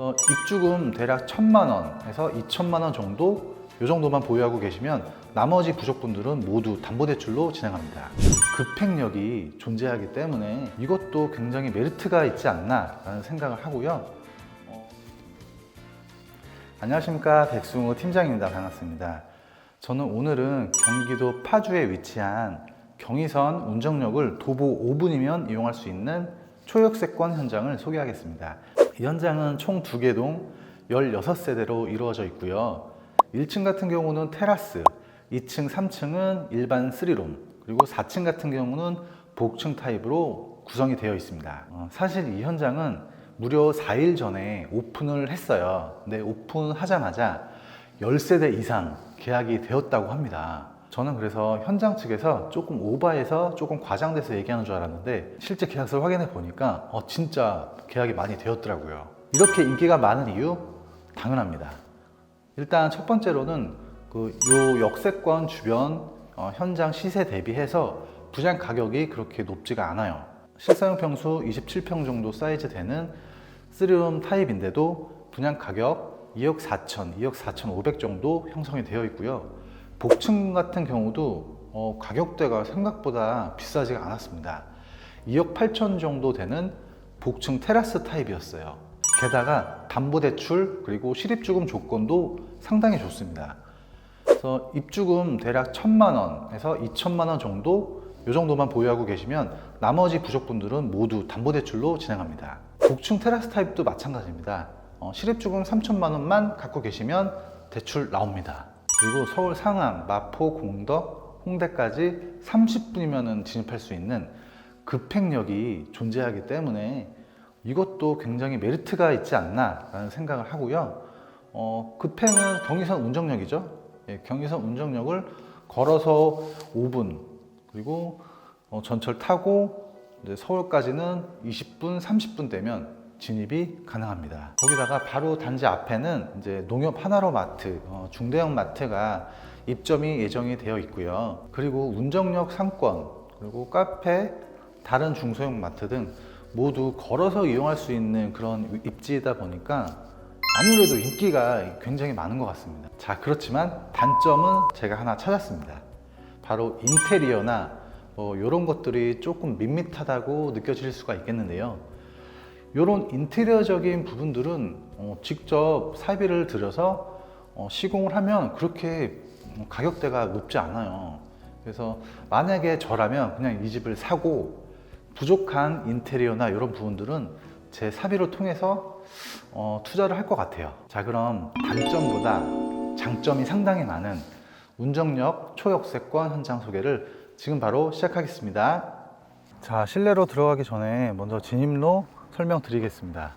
그래서 입주금 대략 1천만 원에서 2천만 원 정도 이 정도만 보유하고 계시면 나머지 부족분들은 모두 담보대출로 진행합니다. 급행력이 존재하기 때문에 이것도 굉장히 메리트가 있지 않나라는 생각을 하고요. 어, 안녕하십니까 백승우 팀장입니다. 반갑습니다. 저는 오늘은 경기도 파주에 위치한 경의선 운정역을 도보 5분이면 이용할 수 있는 초역세권 현장을 소개하겠습니다. 이 현장은 총 두 개 동 16세대로 이루어져 있고요. 1층 같은 경우는 테라스, 2층, 3층은 일반 3룸, 그리고 4층 같은 경우는 복층 타입으로 구성이 되어 있습니다. 어, 사실 이 현장은 무려 4일 전에 오픈을 했어요. 근데 오픈하자마자 10세대 이상 계약이 되었다고 합니다. 저는 그래서 현장 측에서 조금 오바해서 조금 과장돼서 얘기하는 줄 알았는데 실제 계약서를 확인해 보니까 어, 진짜 계약이 많이 되었더라고요. 이렇게 인기가 많은 이유 당연합니다. 일단 첫 번째로는 그 요 역세권 주변 어, 현장 시세 대비해서 분양 가격이 그렇게 높지가 않아요. 실사용 평수 27평 정도 사이즈 되는 3룸 타입인데도 분양 가격 2억 4천, 2억 4천 5백 정도 형성이 되어 있고요. 복층 같은 경우도 어, 가격대가 생각보다 비싸지가 않았습니다. 2억 8천 정도 되는 복층 테라스 타입이었어요. 게다가 담보대출 그리고 실입주금 조건도 상당히 좋습니다. 그래서 입주금 대략 1천만 원에서 2천만 원 정도 이 정도만 보유하고 계시면 나머지 부족분들은 모두 담보대출로 진행합니다. 복층 테라스 타입도 마찬가지입니다. 어, 실입주금 3천만 원만 갖고 계시면 대출 나옵니다. 그리고 서울 상암, 마포, 공덕, 홍대까지 30분이면 진입할 수 있는 급행력이 존재하기 때문에 이것도 굉장히 메리트가 있지 않나라는 생각을 하고요. 어, 급행은 경의선 운정역이죠. 예, 경의선 운정역을 걸어서 5분 그리고 어, 전철 타고 서울까지는 20분, 30분 되면 진입이 가능합니다. 거기다가 바로 단지 앞에는 이제 농협 하나로 마트, 어, 중대형 마트가 입점이 예정이 되어 있고요. 그리고 운정역 상권, 그리고 카페, 다른 중소형 마트 등 모두 걸어서 이용할 수 있는 그런 입지이다 보니까 아무래도 인기가 굉장히 많은 것 같습니다. 자, 그렇지만 단점은 제가 하나 찾았습니다. 바로 인테리어나 뭐 이런 것들이 조금 밋밋하다고 느껴질 수가 있겠는데요. 이런 인테리어적인 부분들은 어, 직접 사비를 들여서 어, 시공을 하면 그렇게 가격대가 높지 않아요. 그래서 만약에 저라면 그냥 이 집을 사고 부족한 인테리어나 이런 부분들은 제 사비로 통해서 어, 투자를 할 것 같아요. 자, 그럼 단점보다 장점이 상당히 많은 운정역 초역세권 현장 소개를 지금 바로 시작하겠습니다. 자, 실내로 들어가기 전에 먼저 진입로 설명드리겠습니다.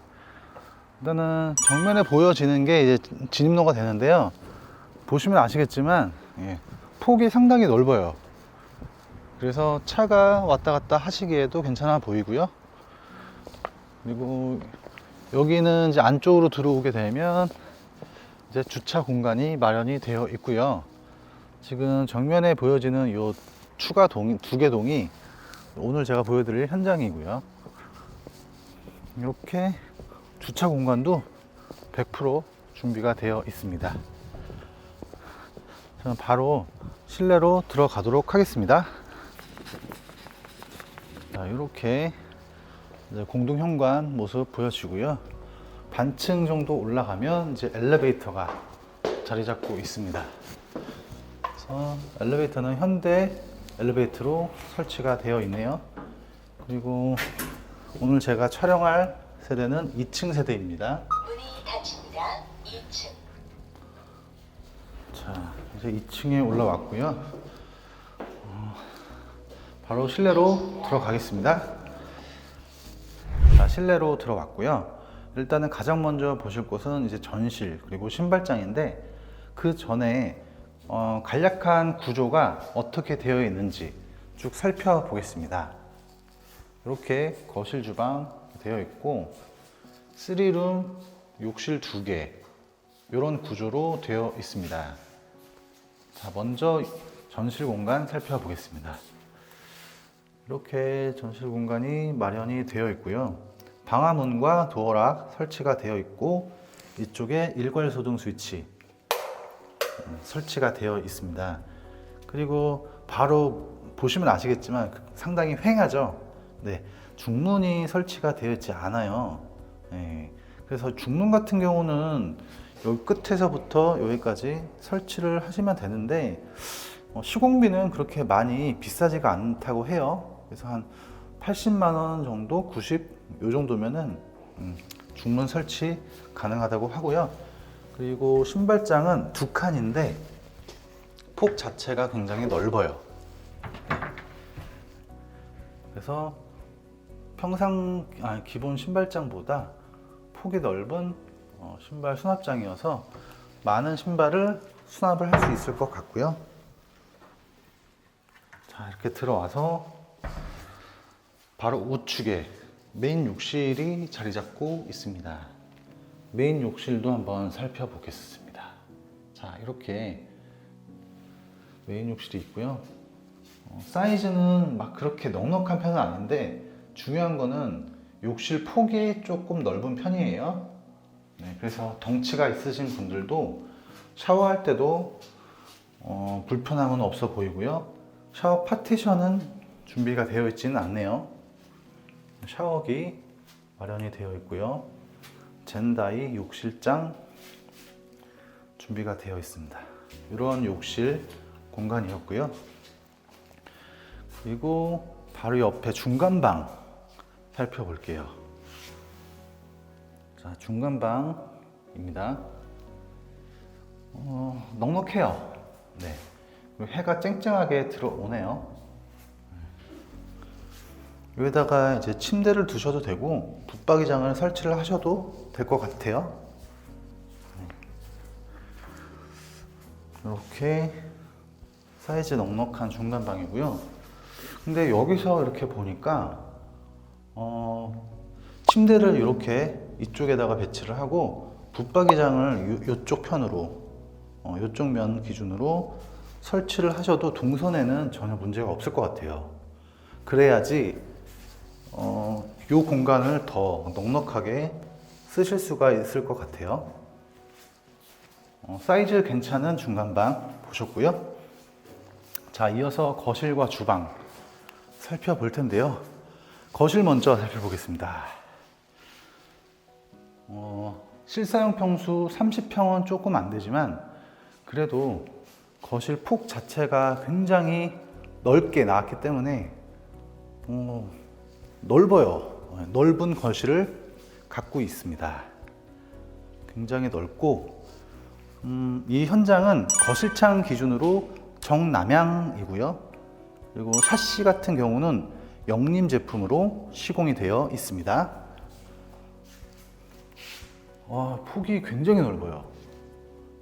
일단은 정면에 보여지는 게 이제 진입로가 되는데요. 보시면 아시겠지만 예, 폭이 상당히 넓어요. 그래서 차가 왔다 갔다 하시기에도 괜찮아 보이고요. 그리고 여기는 이제 안쪽으로 들어오게 되면 이제 주차 공간이 마련이 되어 있고요. 지금 정면에 보여지는 이 추가 동, 두 개 동이 오늘 제가 보여드릴 현장이고요. 이렇게 주차 공간도 100% 준비가 되어 있습니다. 저는 바로 실내로 들어가도록 하겠습니다. 자, 이렇게 공동 현관 모습 보여지고요. 반층 정도 올라가면 이제 엘리베이터가 자리 잡고 있습니다. 그래서 엘리베이터는 현대 엘리베이터로 설치가 되어 있네요. 그리고 오늘 제가 촬영할 세대는 2층 세대입니다. 문이 닫힙니다. 2층. 자, 이제 2층에 올라왔고요. 어, 바로 실내로 들어가겠습니다. 자, 실내로 들어왔고요. 일단은 가장 먼저 보실 곳은 이제 전실 그리고 신발장인데 그 전에 어, 간략한 구조가 어떻게 되어 있는지 쭉 살펴보겠습니다. 이렇게 거실 주방 되어 있고 3룸 욕실 2개 이런 구조로 되어 있습니다. 자, 먼저 전실 공간 살펴보겠습니다. 이렇게 전실 공간이 마련이 되어 있고요. 방화문과 도어락 설치가 되어 있고 이쪽에 일괄 소등 스위치 음, 설치가 되어 있습니다. 그리고 바로 보시면 아시겠지만 그- 상당히 휑하죠. 네, 중문이 설치가 되어 있지 않아요. 네, 그래서 중문 같은 경우는 여기 끝에서부터 여기까지 설치를 하시면 되는데 어, 시공비는 그렇게 많이 비싸지가 않다고 해요. 그래서 한 80만 원 정도, 90, 요 정도면은 음, 중문 설치 가능하다고 하고요. 그리고 신발장은 두 칸인데 폭 자체가 굉장히 넓어요. 그래서 평상 아, 기본 신발장보다 폭이 넓은 어, 신발 수납장이어서 많은 신발을 수납을 할 수 있을 것 같고요. 자 이렇게 들어와서 바로 우측에 메인 욕실이 자리 잡고 있습니다. 메인 욕실도 한번 살펴보겠습니다. 자 이렇게 메인 욕실이 있고요. 어, 사이즈는 막 그렇게 넉넉한 편은 아닌데 중요한 거는 욕실 폭이 조금 넓은 편이에요. 네, 그래서 덩치가 있으신 분들도 샤워할 때도 어, 불편함은 없어 보이고요. 샤워 파티션은 준비가 되어 있지는 않네요. 샤워기 마련이 되어 있고요. 젠다이 욕실장 준비가 되어 있습니다. 이런 욕실 공간이었고요. 그리고 바로 옆에 중간방 살펴볼게요. 자, 중간방입니다. 어, 넉넉해요. 네. 해가 쨍쨍하게 들어오네요. 여기다가 이제 침대를 두셔도 되고 붙박이장을 설치를 하셔도 될 것 같아요. 이렇게 사이즈 넉넉한 중간 방이고요. 근데 여기서 이렇게 보니까 어, 침대를 이렇게 이쪽에다가 배치를 하고 붙박이장을 요, 쪽 편으로 어, 요쪽 면 기준으로 설치를 하셔도 동선에는 전혀 문제가 없을 것 같아요. 그래야지 어, 요 공간을 더 넉넉하게 쓰실 수가 있을 것 같아요. 어, 사이즈 괜찮은 중간방 보셨고요. 자, 이어서 거실과 주방 살펴볼 텐데요. 거실 먼저 살펴보겠습니다. 어, 실사용 평수 30평은 조금 안 되지만 그래도 거실 폭 자체가 굉장히 넓게 나왔기 때문에 어, 넓어요. 어, 넓은 거실을 갖고 있습니다. 굉장히 넓고 음, 이 현장은 거실창 기준으로 정남향이고요. 그리고 샤시 같은 경우는 영림 제품으로 시공이 되어 있습니다. 와, 폭이 굉장히 넓어요.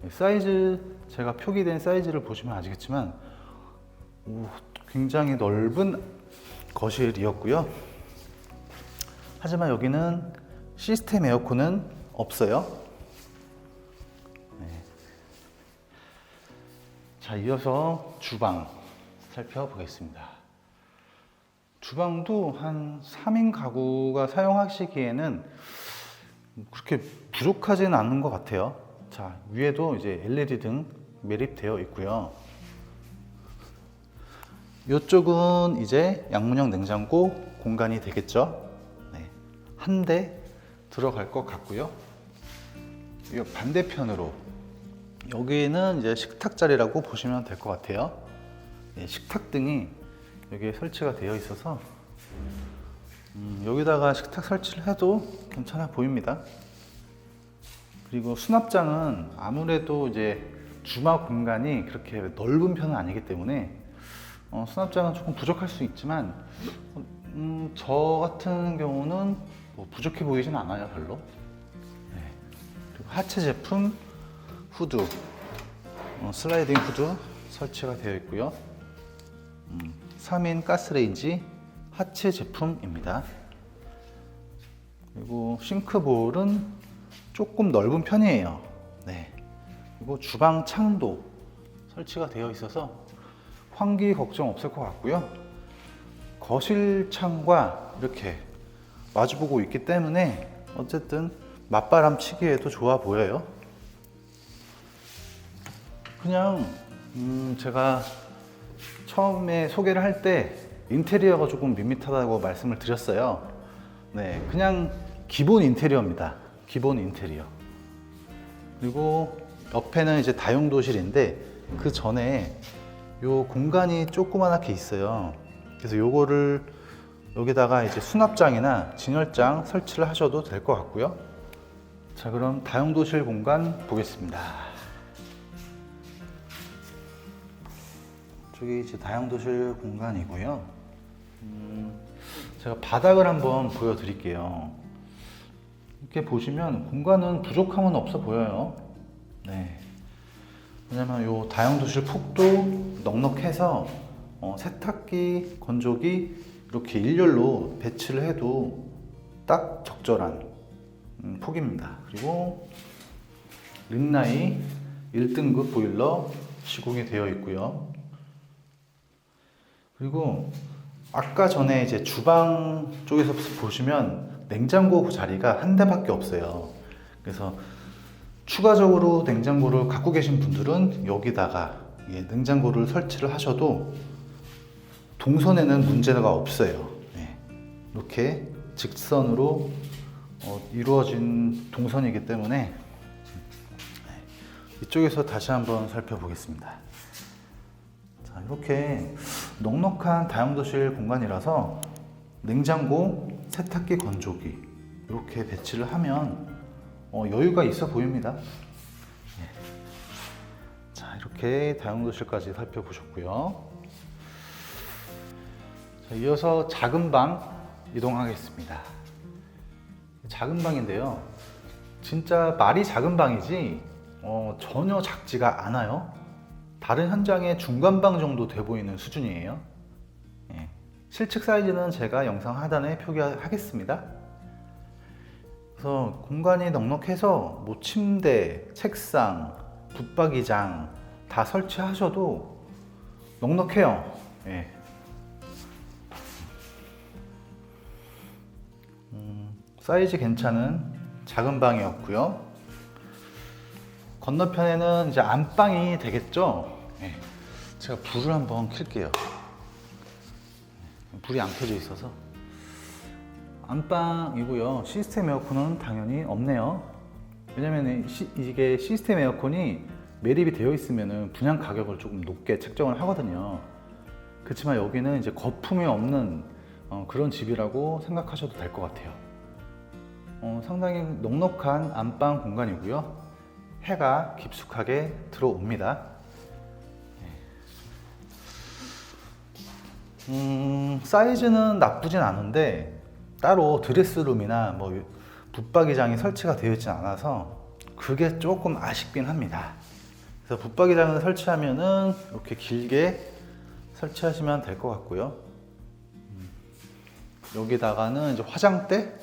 네, 사이즈 제가 표기된 사이즈를 보시면 아시겠지만 오, 굉장히 넓은 거실이었고요. 하지만 여기는 시스템 에어컨은 없어요. 네. 자, 이어서 주방 살펴보겠습니다. 주방도 한 3인 가구가 사용하시기에는 그렇게 부족하지는 않은 것 같아요. 자, 위에도 이제 LED 등 매립되어 있고요. 이쪽은 이제 양문형 냉장고 공간이 되겠죠. 네. 한 대 들어갈 것 같고요. 이 반대편으로 여기는 이제 식탁 자리라고 보시면 될 것 같아요. 네, 식탁 등이 여기에 설치가 되어 있어서 음, 여기다가 식탁 설치를 해도 괜찮아 보입니다. 그리고 수납장은 아무래도 이제 주마 공간이 그렇게 넓은 편은 아니기 때문에 어, 수납장은 조금 부족할 수 있지만 음, 저 같은 경우는 뭐 부족해 보이진 않아요 별로. 네. 그리고 하체 제품 후드 어, 슬라이딩 후드 설치가 되어 있고요. 음, 3인 가스레인지 하체 제품입니다. 그리고 싱크볼은 조금 넓은 편이에요. 네. 그리고 주방 창도 설치가 되어 있어서 환기 걱정 없을 것 같고요. 거실 창과 이렇게 마주보고 있기 때문에 어쨌든 맞바람 치기에도 좋아 보여요. 그냥 음, 제가 처음에 소개를 할 때 인테리어가 조금 밋밋하다고 말씀을 드렸어요. 네, 그냥 기본 인테리어입니다. 기본 인테리어. 그리고 옆에는 이제 다용도실인데 그 전에 요 공간이 조그만하게 있어요. 그래서 요거를 여기다가 이제 수납장이나 진열장 설치를 하셔도 될 것 같고요. 자, 그럼 다용도실 공간 보겠습니다. 저기 이제 다용도실 공간이고요. 음, 제가 바닥을 한번 보여드릴게요. 이렇게 보시면 공간은 부족함은 없어 보여요. 네. 왜냐면 요 다용도실 폭도 넉넉해서 어, 세탁기, 건조기 이렇게 일렬로 배치를 해도 딱 적절한 음, 폭입니다. 그리고 린나이 1등급 보일러 시공이 되어 있고요. 그리고 아까 전에 이제 주방 쪽에서 보시면 냉장고 그 자리가 한 대밖에 없어요. 그래서 추가적으로 냉장고를 갖고 계신 분들은 여기다가 예, 냉장고를 설치를 하셔도 동선에는 문제가 없어요. 네. 이렇게 직선으로 어, 이루어진 동선이기 때문에 네. 이쪽에서 다시 한번 살펴보겠습니다. 자, 이렇게 넉넉한 다용도실 공간이라서 냉장고, 세탁기, 건조기 이렇게 배치를 하면 어, 여유가 있어 보입니다. 예. 자, 이렇게 다용도실까지 살펴보셨고요. 자, 이어서 작은 방 이동하겠습니다. 작은 방인데요. 진짜 말이 작은 방이지 어, 전혀 작지가 않아요. 다른 현장의 중간방 정도 돼 보이는 수준이에요. 예. 실측 사이즈는 제가 영상 하단에 표기하겠습니다. 그래서 공간이 넉넉해서 뭐 침대, 책상, 붙박이장 다 설치하셔도 넉넉해요. 예. 음, 사이즈 괜찮은 작은 방이었고요. 건너편에는 이제 안방이 되겠죠. 예. 제가 불을 한번 켤게요. 불이 안 켜져 있어서. 안방이고요. 시스템 에어컨은 당연히 없네요. 왜냐면 시- 이게 시스템 에어컨이 매립이 되어 있으면 분양 가격을 조금 높게 책정을 하거든요. 그렇지만 여기는 이제 거품이 없는 어, 그런 집이라고 생각하셔도 될 것 같아요. 어, 상당히 넉넉한 안방 공간이고요. 해가 깊숙하게 들어옵니다. 음, 사이즈는 나쁘진 않은데 따로 드레스룸이나 뭐 붙박이장이 설치가 되어 있지 않아서 그게 조금 아쉽긴 합니다. 그래서 붙박이장을 설치하면은 이렇게 길게 설치하시면 될 것 같고요. 음, 여기다가는 이제 화장대,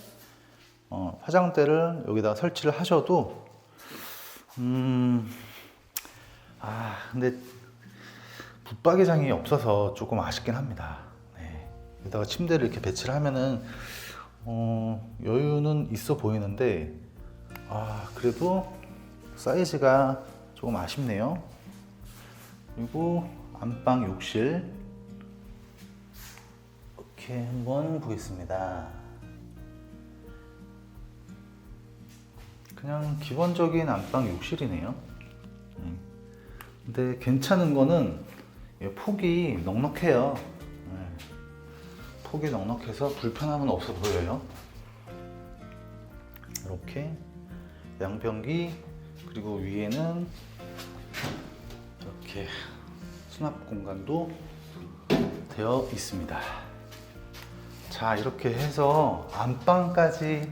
어, 화장대를 여기다가 설치를 하셔도 음, 아, 근데 붙박이장이 없어서 조금 아쉽긴 합니다. 네. 여기다가 침대를 이렇게 배치를 하면은 어, 여유는 있어 보이는데 아, 그래도 사이즈가 조금 아쉽네요. 그리고 안방 욕실 이렇게 한번 보겠습니다. 그냥 기본적인 안방 욕실이네요. 음. 근데 괜찮은 거는 이 폭이 넉넉해요. 네. 폭이 넉넉해서 불편함은 없어 보여요. 이렇게 양변기 그리고 위에는 이렇게 수납 공간도 되어 있습니다. 자 이렇게 해서 안방까지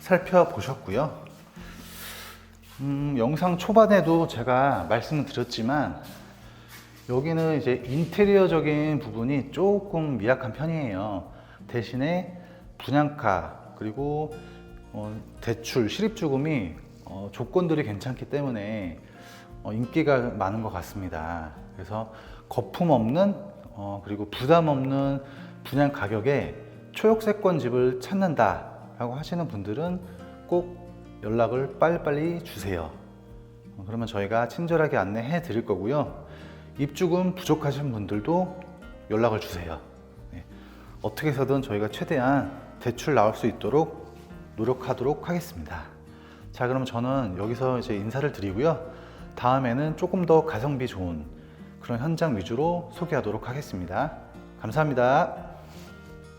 살펴보셨고요. 음, 영상 초반에도 제가 말씀을 드렸지만 여기는 이제 인테리어적인 부분이 조금 미약한 편이에요. 대신에 분양가 그리고 어, 대출 실입주금이 어, 조건들이 괜찮기 때문에 어, 인기가 많은 것 같습니다. 그래서 거품 없는 어, 그리고 부담 없는 분양 가격에 초역세권 집을 찾는다라고 하시는 분들은 꼭 연락을 빨리빨리 주세요. 어, 그러면 저희가 친절하게 안내해 드릴 거고요. 입주금 부족하신 분들도 연락을 주세요. 네. 어떻게 해서든 저희가 최대한 대출 나올 수 있도록 노력하도록 하겠습니다. 자, 그럼 저는 여기서 이제 인사를 드리고요. 다음에는 조금 더 가성비 좋은 그런 현장 위주로 소개하도록 하겠습니다. 감사합니다.